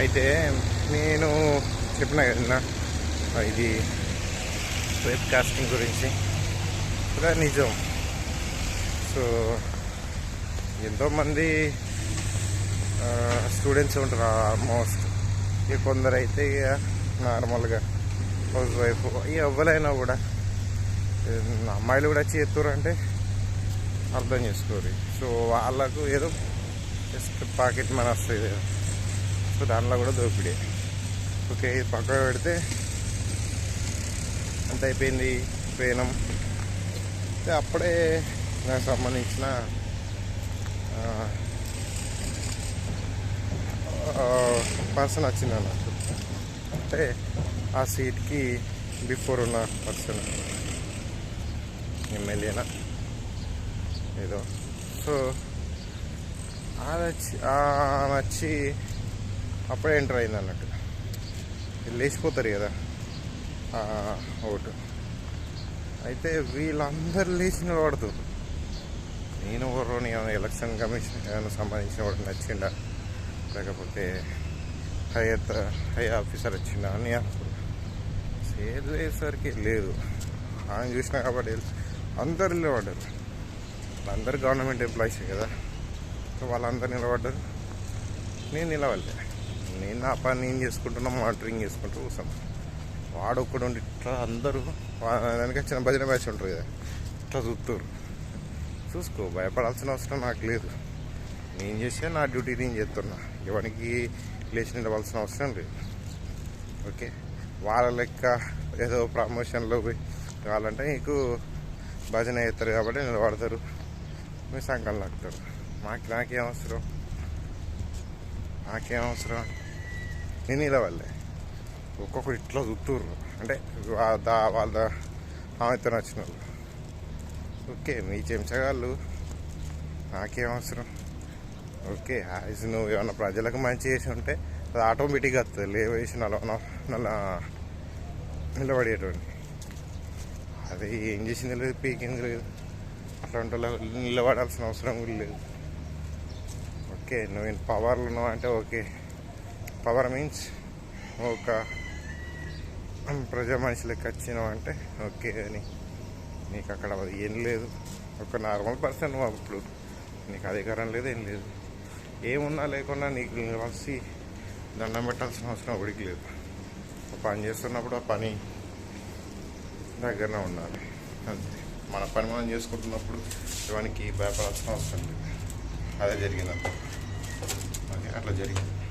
అయితే నేను చెప్పిన కదా ఇది వెబ్ కాస్టింగ్ గురించి. కూడా నిజం. సో ఎంతోమంది స్టూడెంట్స్ ఉంటారు ఆల్మోస్ట్ ఇక కొందరు అయితే ఇక నార్మల్గా హౌస్ వైఫ్ ఇక ఎవరైనా కూడా. అమ్మాయిలు కూడా చేస్తారు అంటే అర్థం చేసుకోరు. సో వాళ్ళకు ఏదో జస్ట్ పాకెట్ మనీ వస్తుంది కదా. సో దానిలో కూడా దోపిడే. ఓకే ఇది పక్కన పెడితే అంత అయిపోయింది పేనం అప్పుడే నాకు సంబంధించిన పర్సన్ వచ్చింది అన్నట్టు అంటే ఆ సీట్కి బిఫోర్ ఉన్న పర్సన్ ఎమ్మెల్యేనా? ఏదో. సో అది వచ్చి వచ్చి అప్పుడే ఎంటర్ అయింది అన్నట్టు. లేచిపోతారు కదా. ఓటు. అయితే వీళ్ళందరూ లేచి నిలబడుతారు నేను ఎవరోని ఎలక్షన్ కమిషన్ ఏమైనా సంబంధించిన వాడు నచ్చిండా? లేకపోతే హై హై ఆఫీసర్ వచ్చిండా అని సేల్ వేసరికి లేదు. ఆయన చూసినా కాబట్టి అందరు నిలబడ్డారు. అందరు గవర్నమెంట్ ఎంప్లాయీసే కదా. సో వాళ్ళందరూ నిలబడ్డారు. నేను నిలవలే నేను నా పని నేను చేసుకుంటున్నా మానిటరింగ్ చేసుకుంటూ కూర్చున్నాను వాడు ఒక్కడు ఉండి ఇట్లా అందరూ వెనక చిన్న భజన బ్యాచ్ ఉంటారు కదా ఇట్లా చూస్తారు చూసుకో భయపడాల్సిన అవసరం నాకు లేదు. నేను చేసే నా డ్యూటీ నేను చేస్తున్నా. ఎవరికి లేచి నిలవాల్సిన అవసరం లేదు. ఓకే? వాళ్ళ లెక్క ఏదో ప్రమోషన్లో పోయి కావాలంటే నీకు భజన చేస్తారు కాబట్టి నిలబడతారు. మీ సంకలం లాగుతారు మాకు నాకేం అవసరం? నాకేం అవసరం? నేను వాళ్ళే. ఒక్కొక్కరు ఇట్లా చుట్టూరు అంటే దా- వాళ్ళ ఆమెతో నచ్చిన వాళ్ళు. ఓకే మీ చెంచగాళ్ళు నాకేం అవసరం? ఓకే యాజ్ నువ్వు ఏమన్నా ప్రజలకు మంచి చేసి ఉంటే అది ఆటోమేటిక్గా వస్తుంది లేవేసి నల నల్ల నిలబడేటువంటి అది ఏం చేసింది లేదు పీకింది లేదు. అట్లాంటి నిలబడాల్సిన అవసరం కూడా లేదు. ఓకే నువ్వు పవర్లు ఉన్నావు అంటే ఓకే. పవర్ మీన్స్ ఒక ప్రజా మనుషులకి వచ్చినావు అంటే ఓకే అని. నీకు అక్కడ ఏం లేదు. ఒక నార్మల్ పర్సన్ నువ్వు అప్పుడు. నీకు అధికారం లేదు ఏం లేదు. ఏమున్నా లేకున్నా నీకు కలిసి దండం పెట్టాల్సిన అవసరం ఒకటికి లేదు. పని చేస్తున్నప్పుడు ఆ పని దగ్గరనే ఉండాలి. అంతే. మన పని మనం చేసుకుంటున్నప్పుడు ఎవరికి భయపడాల్సిన అవసరం లేదు. అదే జరిగిందంత ఓకే అట్లా జరిగింది.